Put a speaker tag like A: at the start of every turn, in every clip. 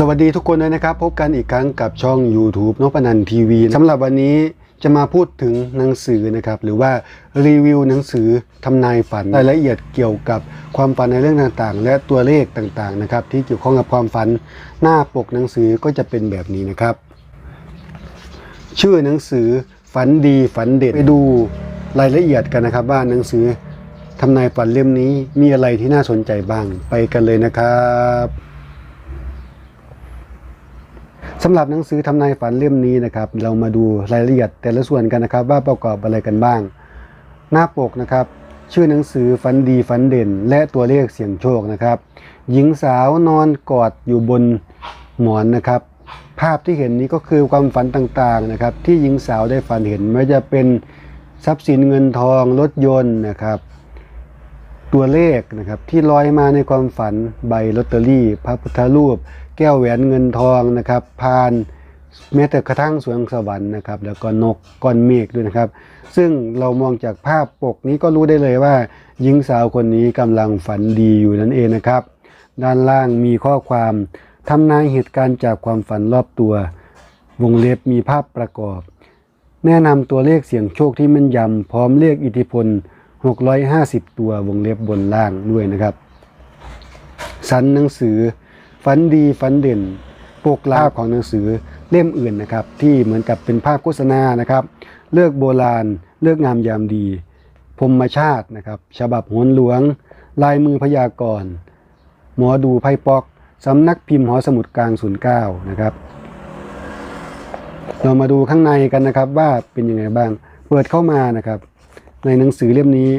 A: สวัสดีทุกคนเลยนะครับ พบกันอีกครั้งกับช่อง YouTube นพนันทีวีสำหรับวันนี้จะมาพูดถึงหนังสือนะครับ หรือว่ารีวิวหนังสือทำนายฝันรายละเอียดเกี่ยวกับความฝันในเรื่องต่างๆ และตัวเลขต่างๆนะครับที่เกี่ยวข้องกับความฝันหน้าปกหนังสือก็จะเป็นแบบนี้นะครับ ชื่อหนังสือฝันดีฝันเด็ดไปดูรายละเอียดกันนะครับ ว่าหนังสือทำนายฝันเล่มนี้มีอะไรที่น่าสนใจบ้างไปกันเลยนะครับ สำหรับหนังสือทำนายฝันเล่มนี้นะครับเรามาดูรายละเอียดแต่ละส่วนกันนะครับ ว่าประกอบอะไรกันบ้าง หน้าปกนะครับ ชื่อหนังสือฝันดีฝันเด่น และตัวเลขเสี่ยงโชคนะครับ หญิงสาวนอนกอดอยู่บนหมอนนะครับ ภาพที่เห็นนี้ก็คือความฝันต่างๆนะครับ ที่หญิงสาวได้ฝันเห็นไม่ว่าจะเป็นทรัพย์สินเงินทองรถยนต์นะครับ ตัวเลขนะครับที่ลอยมาในความฝันใบลอตเตอรี่ พระพุทธรูป แก้วแหวนเงินทองนะครับพานแม้แต่กระทั่งสวงสวรรค์นะครับแล้วก็นกก้อนเมฆด้วยนะครับ ซึ่งเรามองจากภาพปกนี้ก็รู้ได้เลยว่า หญิงสาวคนนี้กำลังฝันดีอยู่นั่นเองนะครับ ด้านล่างมีข้อความทำนายเหตุการณ์จากความฝันรอบตัว วงเล็บมีภาพประกอบ แนะนำตัวเลขเสียงโชคที่แม่นยำพร้อมเลขอิทธิพล 650 ตัววงเล็บบนล่างด้วยนะครับ สันหนังสือฝันดีฝันเด่นปกลาภของหนังสือเล่มอื่นนะครับ ที่เหมือนกับเป็นภาพโฆษณานะครับ เลือกโบราณ เลือกงามยามดีพรมชาตินะครับฉบับโหนหลวง ลายมือพยากรณ์หมอดูไพ่ปอกสำนักพิมพ์หอสมุดกลางศูนย์เก้านะครับ เรามาดูข้างในกันนะครับว่าเป็นยังไงบ้าง เปิดเข้ามานะครับ ในหนังสือเล่มนี้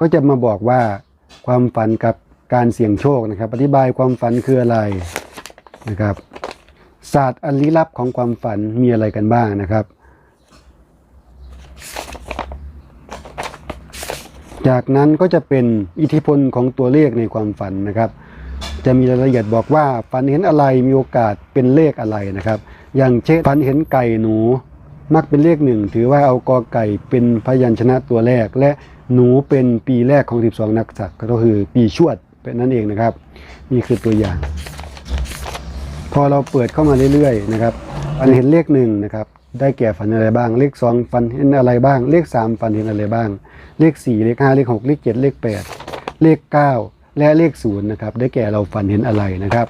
A: ก็จะมาบอกว่าความฝันกับการเสี่ยงโชคนะครับ อธิบายความฝันคืออะไรนะครับ ศาสตร์อันลี้ลับของความฝันมีอะไรกันบ้างนะครับ จากนั้นก็จะเป็นอิทธิพลของตัวเลขในความฝันนะครับ จะมีรายละเอียดบอกว่าฝันเห็นอะไรมีโอกาสเป็นเลขอะไรนะครับ อย่างเช่นฝันเห็นไก่หนู มักเป็นเลขหนึ่งถือว่าเอากอไก่เป็นพยัญชนะตัวแรก และหนูเป็นปีแรกของ 12 นักษัตริย์ก็คือปีชวดเป็นนั่นเองนะครับ นี่คือตัวอย่าง พอเราเปิดเข้ามาเรื่อยๆนะครับฝันเห็นเลขหนึ่งนะครับ ได้แก่ฝันอะไรบ้าง เลขสองฝันเห็นอะไรบ้าง เลขสามฝันเห็นอะไรบ้าง เลขสี่เลขห้าเลขหกเลขเจ็ดเลขแปดเลขเก้าและเลขศูนย์นะครับ ได้แก่เราฝันเห็นอะไรนะครับ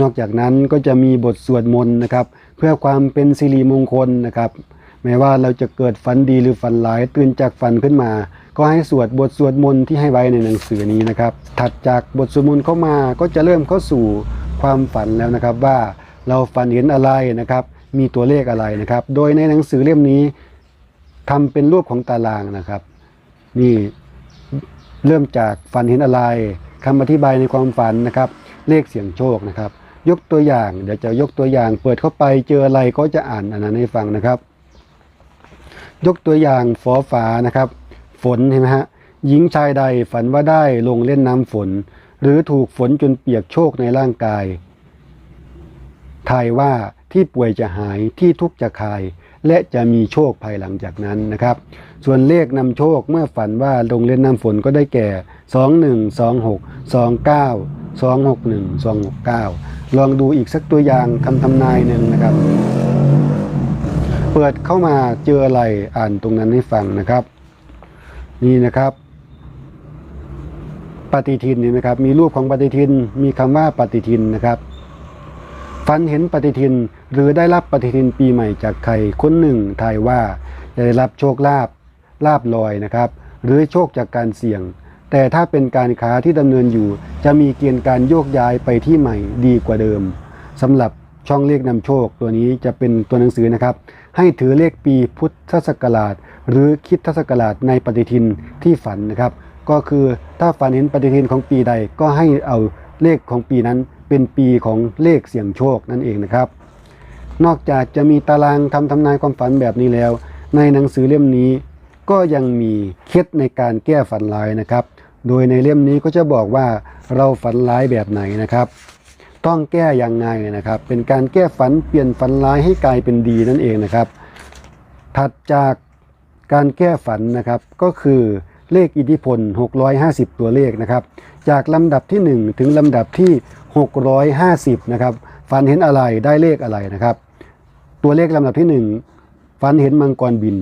A: นอกจากนั้นก็จะมีบทสวดมนต์นะครับ เพื่อความเป็นสิริมงคลนะครับแม้ว่าเราจะเกิดฝันดีหรือฝันร้ายตื่นจากฝันขึ้นมา ก็ให้สวดบทสวดมนต์ที่ให้ไว้ในหนังสือนี้นะครับ ถัดจากบทสวดมนต์เข้ามาก็จะเริ่มเข้าสู่ความฝันแล้วนะครับว่าเราฝันเห็นอะไรนะครับ มีตัวเลขอะไรนะครับ โดยในหนังสือเล่มนี้ทำเป็นรูปของตารางนะครับ นี่เริ่มจากฝันเห็นอะไรคำอธิบายในความฝันนะครับ เลขเสี่ยงโชคนะครับ ยกตัวอย่าง เดี๋ยวจะยกตัวอย่าง เปิดเข้าไปเจออะไรก็จะอ่านอันนั้นให้ฟังนะครับ ยกตัวอย่างฝอฝานะครับ ฝนเห็นไหมฮะหญิงชายใดฝันว่าได้ลงเล่นน้ำฝน หรือถูกฝนจนเปียกโชคในร่างกายทายว่าที่ป่วยจะหายที่ทุกข์จะคลาย และจะมีโชคภายหลังจากนั้นนะครับ ส่วนเลขนำโชคเมื่อฝันว่าลงเล่นน้ำฝนก็ได้แก่ 21 26 29 261 269 ลองดูอีกสักตัวอย่างคำทำนายหนึ่งนะครับ เปิดเข้ามาเจออะไรอ่านตรงนั้นให้ฟังนะครับ นี่นะครับ ปฏิทินนี่นะครับ มีรูปของปฏิทินมีคำว่าปฏิทินนะครับฝันเห็นปฏิทินหรือได้รับปฏิทินปีใหม่จากใครคนหนึ่งทายว่าจะได้รับโชคลาภลาบลอยนะครับ หรือโชคจากการเสี่ยง แต่ถ้าเป็นการค้าที่ดำเนินอยู่ จะมีเกณฑ์การโยกย้ายไปที่ใหม่ดีกว่าเดิมสำหรับช่องเลขนำโชคตัวนี้จะเป็นตัวหนังสือนะครับ ให้ถือเลขปีพุทธศักราช หรือคิดทศักราชในปฏิทินที่ฝันนะครับ ก็คือถ้าฝันเห็นปฏิทินของปีใดก็ให้เอาเลขของปีนั้นเป็นปีของเลขเสี่ยงโชคนั่นเองนะครับ นอกจากจะมีตารางทำทำนายความฝันแบบนี้แล้ว ในหนังสือเล่มนี้ก็ยังมีเคล็ดในการแก้ฝันร้ายนะครับ โดยในเล่มนี้ก็จะบอกว่าเราฝันร้ายแบบไหนนะครับ ต้องแก้อย่างไงนะครับ เป็นการแก้ฝันเปลี่ยนฝันร้ายให้กลายเป็นดีนั่นเองนะครับ ถัดจากการแก้ฝันนะครับก็คือเลขอิทธิพล 650 ตัวเลขนะครับ จากลำดับที่ 1 ถึงลำดับที่ 650 นะครับ ฝันเห็นอะไรได้เลขอะไรนะครับ ตัวเลขลำดับที่หนึ่งฝันเห็นมังกรบิน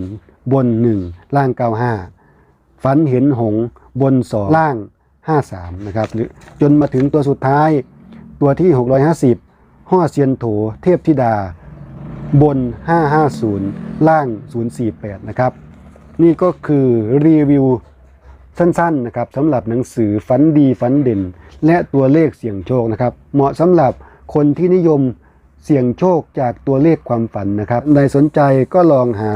A: บนหนึ่งล่างเก้าห้า ฝันเห็นหงบนสองล่างห้าสามนะครับหรือจนมาถึงตัวสุดท้าย ตัวที่ 650 ห่อเซียนโถเทพธิดา บน 550 ล่าง 048 นะครับ นี่ก็คือรีวิวสั้นๆนะครับสำหรับหนังสือฝันดีฝันเด่น และตัวเลขเสี่ยงโชคนะครับ เหมาะสำหรับคนที่นิยมเสี่ยงโชคจากตัวเลขความฝันนะครับ ใครสนใจก็ลองหา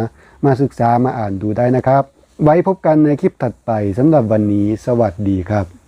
A: มาศึกษามาอ่านดูได้นะครับ ไว้พบกันในคลิปถัดไปสำหรับวันนี้ สวัสดีครับ